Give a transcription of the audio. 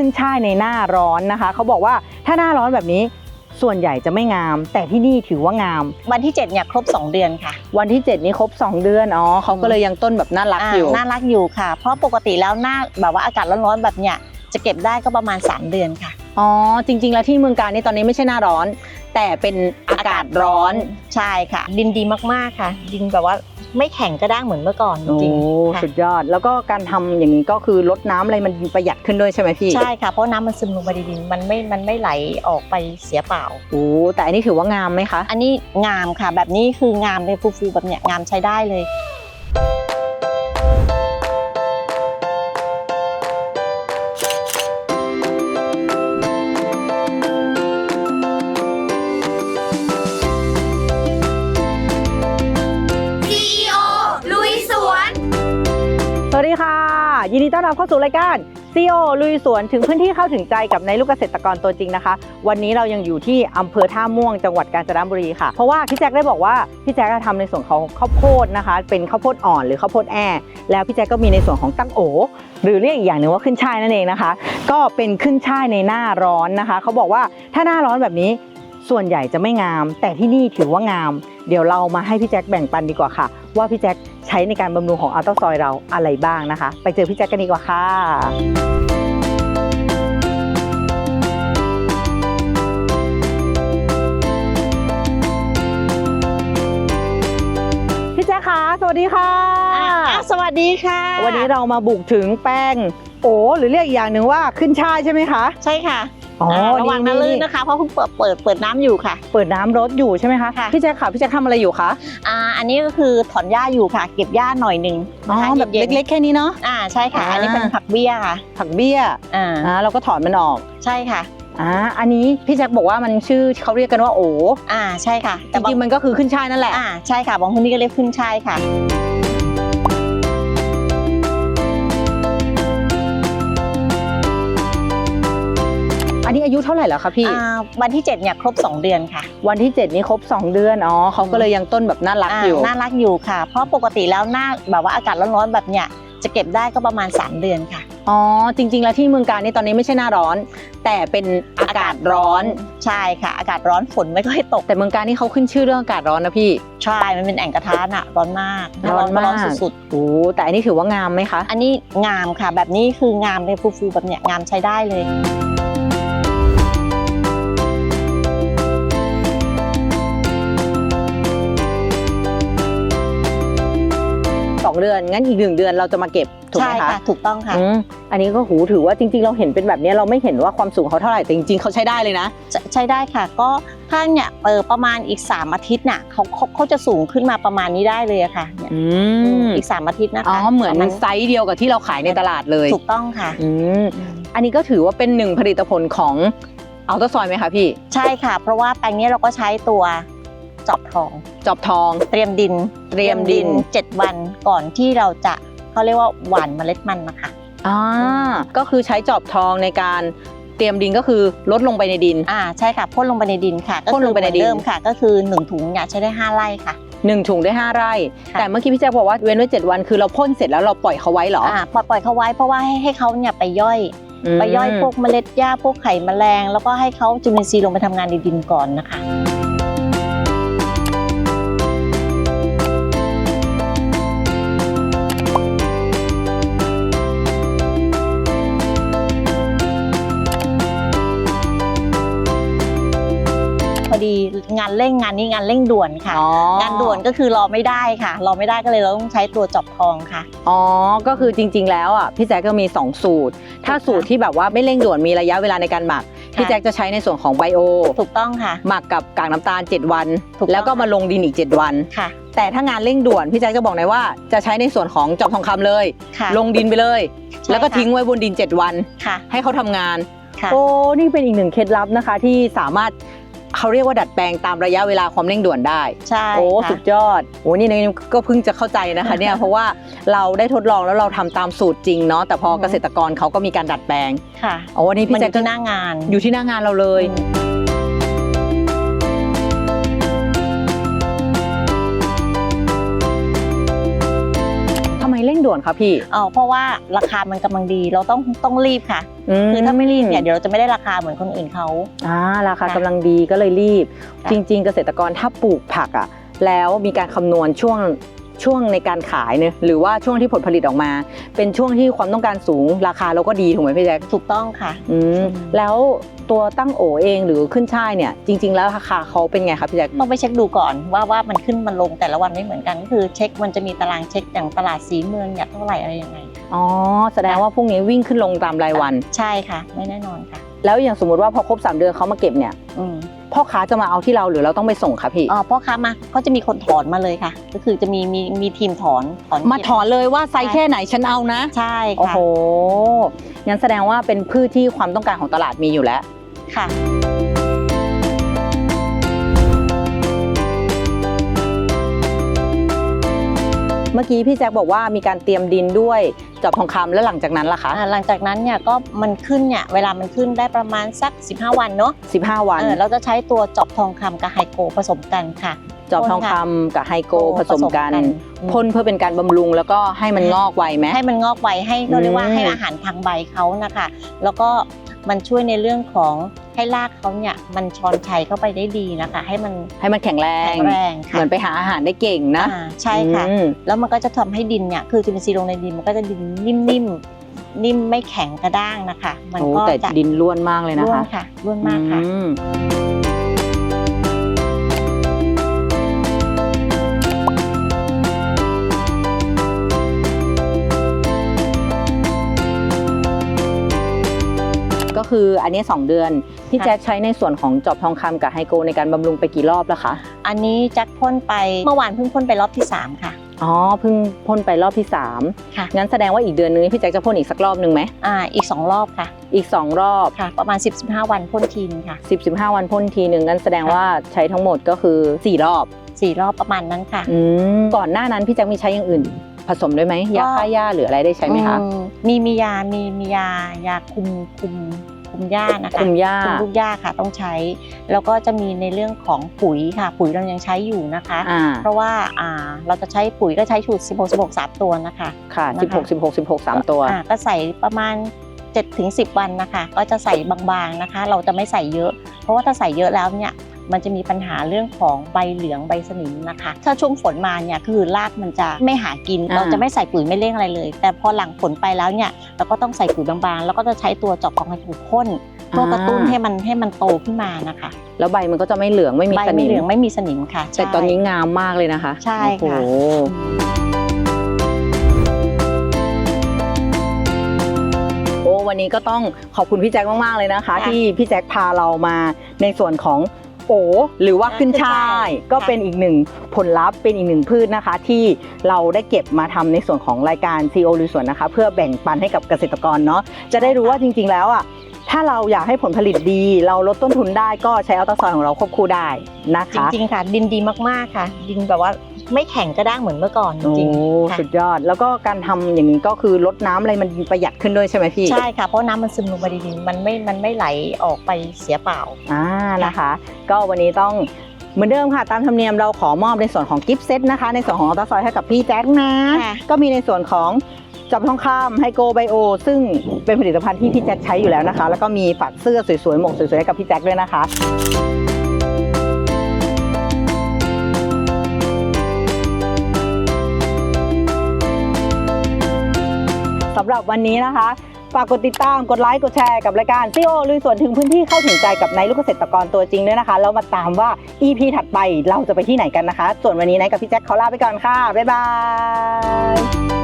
ขึ้นช่ายในหน้าร้อนนะคะ เขาบอกว่าถ้าหน้าร้อนแบบนี้ส่วนใหญ่จะไม่งาม แต่ที่นี่ถือว่างาม วันที่ 7 เนี่ยครบ 2 เดือนค่ะ วันที่ 7 นี้ครบ 2 เดือนอ๋อเขาก็เลยยังต้นแบบน่ารักอยู่าน่ารักอยู่ค่ะ เพราะปกติแล้วหน้าแบบว่าอากาศร้อนๆแบบเนี้ยจะเก็บได้ก็ประมาณ 3 เดือนค่ะอ๋อจริง ๆ แล้วที่เมืองการนี่ตอนนี้ไม่ใช่หน้าร้อน แต่เป็นอากาศร้อนใช่ค่ะ ดินดีมากๆค่ะ ดินแบบว่าไม่แข็งกระด้างเหมือนเมื่อก่อนจโอ้ริงๆค่ะสุดยอด แล้วก็การทำอย่างนี้ก็คือลดน้ำอะไรมันประหยัดขึ้นด้วยใช่ไหมพี่ใช่ค่ะเพราะน้ำมันซึมลงไปในดินมันไม่มันไม่ไหลออกไปเสียเปล่า โอ้แต่อันนี้ถือว่างามไหมคะ อันนี้งามค่ะ แบบนี้คืองามเลยฟูๆแบบเนี้ยงามใช้ได้เลย ดีค่ะ ยินดีต้อนรับเข้าสู่รายการ CEO ลุยสวนถึงพื้นที่เข้าถึงใจกับในลูกเกษตรกรตัวจริงนะคะ วันนี้เรายังอยู่ที่อำเภอท่าม่วงจังหวัดกาญจนบุรีค่ะ เพราะว่าพี่แจ็คได้บอกว่าพี่แจ็คทำในส่วนของข้าวโพดนะคะ เป็นข้าวโพดอ่อนหรือข้าวโพดแอ่แล้วพี่แจ็คก็มีในส่วนของตั้งโอหรือเรียกอีกอย่างหนึ่งว่าขึ้นช่ายนั่นเองนะคะ ก็เป็นขึ้นช่ายในหน้าร้อนนะคะเขาบอกว่าถ้าหน้าร้อนแบบนี้ ส่วนใหญ่จะไม่งาม แต่ที่นี่ถือว่างาม เดี๋ยวเรามาให้พี่แจ็คแบ่งปันดีกว่าค่ะ ว่าพี่แจ็คใช้ในการบำรุงของอัลตราซอยเราอะไรบ้างนะคะ ไปเจอพี่แจ็คกันดีกว่าค่ะพี่แจ็คคะสวัสดีค่ะอะ สวัสดีค่ะ วันนี้เรามาบุกถึงแป้ง โอ้หรือเรียกอีกอย่างหนึ่งว่าขึ้นช่ายใช่ไหมคะ ใช่ค่ะ อ๋อาระวังนะลื่นนะคะเพราะเพิ่งเปิดเปิดเปิดน้ำอยู่ค่ะ เปิดน้ำรถอยู่ใช่ไหมคะค่ะ พี่แจ็คค่ะพี่แจ็คทำอะไรอยู่คะอ่าอันนี้ก็คือถอนหญ้าอยู่ค่ะ เก็บหญ้าหน่อยหนึ่งอ๋อนะคะแบบย็นๆเล็กๆแค่นี้เนาะ อ่าใช่ค่ะ อ่า อันนี้เป็นผักเบี้ยค่ะผักเบี้ยอ่าอ่าเราก็ถอนมันออกใช่ค่ะ อ่าอันนี้พี่แจ็คบอกว่ามันชื่อเขาเรียกกันว่าโออ่าใช่ค่ะจริงๆมันก็คือขึ้นช่ายนั่นแหละ อ่าใช่ค่ะบางคนนี่ก็เรียกขึ้นช่ายค่ะ อันนี้อายุเท่าไหร่แล้วคะพี่ อ่าวันที่ 7 เนี่ยครบ 2 เดือนค่ะวันที่ 7 นี้ครบ 2 เดือน อ๋อเขาก็เลยยังต้นแบบน่ารักอ่าอยู่น่ารักอยู่ค่ะ เพราะปกติแล้วหน้าแบบว่าอากาศร้อนๆแบบเนี้ยจะเก็บได้ก็ประมาณ 3 เดือนค่ะ อ๋อ จริง ๆ แล้วที่เมืองการนี่ตอนนี้ไม่ใช่หน้าร้อน แต่เป็นอากาศร้อน ใช่ค่ะ อากาศร้อนฝนไม่ค่อยตก แต่เมืองการนี่เขาขึ้นชื่อเรื่องอากาศร้อนนะพี่ ใช่มันเป็นแอ่งกระทะน่ะร้อนมากร้อนมาก ร้อนสุดโอ้แต่อันนี้ถือว่างามไหมคะ ๆ อันนี้งามค่ะ แบบนี้คืองามเลยฟูๆแบบเนี้ยงามใช้ได้เลย สองเดือน งั้นอีกหนึ่งเดือนเราจะมาเก็บถูกไหใช่มคะค่ะถูกต้องค่ะอืมอันนี้ก็หูถือว่าจริง ๆ เราเห็นเป็นแบบนี้เราไม่เห็นว่าความสูงเขาเท่าไหร่แต่จริงๆเขาใช้ได้เลยนะ ใช้ใช้ได้ค่ะ ก็ถ้าเนี่ยเออประมาณอีก 3 อาทิตย์น่ะเขาเขาเขาจะสูงขึ้นมาประมาณนี้ได้เลยอะค่ะเนี่ยอืมอีก 3 อาทิตย์นะคะอ๋อเหมือนประาณไซส์เดียวกับที่เราขายในตลาดเลยถูกต้องค่ะอืมอันนี้ก็ถือว่าเป็นหนึ่งผลิตผลของอัลตราซอยไหมคะพี่ ใช่ค่ะ เพราะว่าแปลงนี้เราก็ใช้ตัวจอบทอง จอบทอง เตรียมดินเตรียมดิน 7 วันก่อนที่เราจะเขาเรียกว่าหว่านเมล็ดมันนะคะ อ่าก็คือใช้จอบทองในการเตรียมดินก็คือลดลงไปในดิน อ่าใช่ค่ะพ่นลงไปในดินค่ะก็พ่นลงไปในดินคือเหมือเดิมค่ะ ก็คือ 1 ถุงเนี่ยใช้ได้ 5 ไร่ค่ะ หนึ่งถุงได้5ไร่ ค่ะ แต่เมื่อกี้พี่แจ๊คบอกว่าเว้นไว้7วันคือเราพ่นเสร็จแล้วเราปล่อยเขาไว้เหรออ่าปล่อยปล่อยเขาไว้เพราะว่าให้ให้เขาเนี่ยไปย่อย ม ไปย่อยพวกเมล็ดหญ้าพวกไข่แมลง แล้วก็ให้เขาจุลินทรีย์ลงไปทำงานในดินก่อนนะคะ ดีงานเร่งงานนี้งานเร่งด่วนค่ะ อ๋องานด่วนก็คือรอไม่ได้ค่ะ รอไม่ได้ก็เลยเราต้องใช้ตัวจอบทองค่ะ อ๋อ ก็คือจริง ๆ แล้วอะพี่แจ๊คก็มี 2 สูตร ถ้าสูตรที่แบบว่าไม่เร่งด่วนมีระยะเวลาในการหมัก พี่แจ๊คจะใช้ในส่วนของไบโอ ถูกต้องค่ะ หมักกับกากน้ำตาล 7 วัน ถูกต้อง แล้วก็มาลงดินอีก 7 วัน ค่ะแต่ถ้างานเร่งด่วนพี่แจ๊คจะบอกหน่อยว่าจะใช้ในส่วนของจอบทองคำเลย ค่ะลงดินไปเลย ใช่แล้วก็ค่ะทิ้งไว้บนดิน 7 วัน ค่ะให้เขาทำงาน ค่ะ โอ้ นี่เป็นอีกหนึ่งเคล็ดลับนะคะที่สามารถ เขาเรียกว่าดัดแปลงตามระยะเวลาความเร่งด่วนได้ ใช่โอ้ค่ะ สุดยอดโอ้นี่นี่ก็เพิ่งจะเข้าใจนะคะเนี่ย เพราะว่าเราได้ทดลองแล้วเราทำตามสูตรจริงเนาะแต่พออือฮึ เกษตรกรเขาก็มีการดัดแปลงค่ะ โอ้นี่มันพี่อแจ็คยู่ที่หน้างานอยู่ที่หน้างานเราเลยทำไม ด่วนคะพี่เออเพราะว่าราคามันกำลังดีเราต้องต้องรีบค่ะคือถ้าไม่รีบเนี่ยเดี๋ยวเราจะไม่ได้ราคาเหมือนคนอื่นเขาอ่าราคาค่ะกำลังดีก็เลยรีบค่ะจริง ๆ เกษตรกรถ้าปลูกผักอะแล้วมีการคำนวณช่วง ช่วงในการขายเนี่ยหรือว่าช่วงที่ผลผลิตออกมา เป็นช่วงที่ความต้องการสูงราคาเราก็ดีถูกไหมพี่แจ๊คถูกต้องค่ะอืมแล้วตัวตั้งโอเองหรือขึ้นช่ายเนี่ยจริง ๆ แล้วราคาเขาเป็นไงคะพี่แจ๊คต้องไปเช็คดูก่อนว่าว่ามันขึ้นมันลงแต่ละวันไม่เหมือนกันก็คือเช็คมันจะมีตารางเช็คอย่างตลาดสีเมืองอยากเท่าไหร่อะไรยังไงอ๋อแสดงว่าพวกนี้วิ่งขึ้นลงตามรายวัน ใช่ค่ะ ไม่แน่นอนค่ะ แล้วอย่างสมมติว่าพอครบ 3 เดือนเขามาเก็บเนี่ยอืม พ่อค้าจะมาเอาที่เราหรือเราต้องไปส่งคะพี่อ๋อพ่อค้ามาก็จะมีคนถอนมาเลยค่ะ ก็คือจะมีมีมีทีมถอนถอนมาถอนเลยว่าไซส์แค่ไหนฉันเอานะใช่โอ้ค่ะโหงั้นแสดงว่าเป็นพืชที่ความต้องการของตลาดมีอยู่แล้วค่ะ เมื่อกี้พี่แจ็คบอกว่ามีการเตรียมดินด้วยจอบทองคำแล้วหลังจากนั้นล่ะคะอ่าหลังจากนั้นเนี่ยก็มันขึ้นเนี่ยเวลามันขึ้นได้ประมาณสัก 15 วันเนาะ15 วันเออเราจะใช้ตัวจอบทองคำกับไฮโกผสมกันค่ะจอบทองคำกับไฮโกผสมกันอืมพ่นเพื่อเป็นการบำรุงแล้วก็ให้มันงอกไวไหมให้มันงอกไวให้เราเรียกว่าอืมให้อาหารทางใบเขานะคะ แล้วก็มันช่วยในเรื่องของ ให้รากเขาเนี่ยมันชอนชัยเข้าไปได้ดีนะคะ ให้มันให้มันแข็งแรงแข็งแรงเหค่ะมือนไปหาอาหารได้เก่งนะอ่าใช่ค่ะ อืมแล้วมันก็จะทำให้ดินเนี่ยคือจุลินทรีย์ลงในดินมันก็จะดินนิ่มๆนิ่มไม่แข็งกระด้างนะคะ มันโอ้ก็แต่จะดินล้วนมากเลยนะร่วนคะค่ะร่วนมากค่ะ อืม ก็คืออันนี้ 2 เดือน พี่ค่ะแจ็คใช้ในส่วนของจอบทองคำกับไฮโกในการบำรุงไปกี่รอบแล้วคะ อันนี้แจ็คพ่นไปเมื่อวานเพิ่งพ่นไปรอบที่สามค่ะอ๋อเพิ่งพ่นไปรอบที่ค่ะ3งั้นแสดงว่าอีกเดือนนึงพี่แจ็คจะพ่นอีกสักรอบหนึ่งไหมอ่าอีกสองรอบค่ะ อีก 2 รอบค่ะ ประมาณ 10 15 วันพ่นทีนงค่ะ 10 15 วันพ่นทีหนึ่งงั้นแสดงว่าใช้ทั้งหมดก็คือ 4 รอบสี่รอบประมาณนั้นค่ะอืมก่อนหน้านั้นพี่แจ็คมีใช้อย่างอื่นผสมด้วยไหมยาก็ฆ่าหญ้าหรืออะไรได้ใช้ไหมคะอืมีมียามีมียายาคุมคุมคุ มหญ้านะคะคุมหญ้า คุมลูกหญ้าค่ะต้องใช้ แล้วก็จะมีในเรื่องของปุ๋ยค่ะ ปุ๋ยเรายังใช้อยู่นะคะ อ่า เพราะว่าอ่าเราจะใช้ปุ๋ยก็ใช้สูตร16 16 3 ตัวนะคะ ค่ะนะคะ16 16 16 3 ตัว อ่าก็ใส่ประมาณ7ถึง10 วันนะคะ ก็จะใส่บางๆนะคะ เราจะไม่ใส่เยอะ เพราะว่าถ้าใส่เยอะแล้วเนี่ย มันจะมีปัญหาเรื่องของใบเหลืองใบสนิมนะคะ ถ้าช่วงฝนมาเนี่ยคือรากมันจะไม่หากินอ่าเราจะไม่ใส่ปุ๋ยไม่เร่งอะไรเลย แต่พอหลังฝนไปแล้วเนี่ยเราก็ต้องใส่ปุ๋ยบางๆ แล้วก็จะใช้ตัวจอบของไฮถูพ่นเพื่อกระตุ้นให้มันให้มันโตขึ้นมานะคะ แล้วใบมันก็จะไม่เหลืองไม่มีใบสนิไม่มเหลืองไม่มีสนิมค่ะแต่ใช่ตอนนี้งามมากเลยนะคะ ใช่ค่ะโอ้โหโอ้วันนี้ก็ต้องขอบคุณพี่แจ็คมาก ๆ เลยนะคะค่ะที่พี่แจ็คพาเรามาในส่วนของ โอหรือว่าขึ้นช่ายขึ้นช่ายก็เป็นอีกหนึ่งผลลัพธ์เป็นอีกหนึ่งพืชนะคะ ที่เราได้เก็บมาทำในส่วนของรายการ CEO ลุยสวนนะคะ เพื่อแบ่งปันให้กับเกษตรกรเนาะจะได้รู้ว่าจริง ๆ แล้วอะถ้าเราอยากให้ผลผลิตดี เราลดต้นทุนได้ก็ใช้อัลตราซอยด์ของเราควบคู่ได้นะจคะริง ๆ ค่ะ ดินดีมาก ๆ ค่ะ ดินแบบว่า ไม่แข็งกระด้างเหมือนเมื่อก่อนจโอ้ริงๆค่ะสุดยอด แล้วก็การทำอย่างนี้ก็คือลดน้ำอะไรมันประหยัดขึ้นด้วยใช่ไหมพี่ใช่ค่ะเพราะน้ำมันซึมลงไปในดินมันไม่มันไม่ไหลออกไปเสียเปล่า อ่านะคะ ก็วันนี้ต้องเหมือนเดิมค่ะ ตามธรรมเนียมเราขอมอบในส่วนของกิฟต์เซตนะคะ ในส่วนของอัลตราซอยด์ให้กับพี่แจ็คนะ ค่ะ ก็มีในส่วนของจับทองคำไฮโกไบโอ ซึ่งเป็นผลิตภัณฑ์ที่พี่แจ็คใช้อยู่แล้วนะคะ แล้วก็มีฝักเสื้อสวยๆหมวกสวยๆให้กับพี่แจ็คด้วยนะคะ สำหรับวันนี้นะคะ ฝากกดติดตามกดไลค์กดแชร์กับรายการซีโอลุยสวนถึงพื้นที่เข้าถึงใจกับนายลูกเกษตรกรตัวจริงด้วยนะคะแล้วมาตามว่า EP ถัดไปเราจะไปที่ไหนกันนะคะ ส่วนวันนี้นายกับพี่แจ็คขอลาไปก่อนค่ะบ๊ายบาย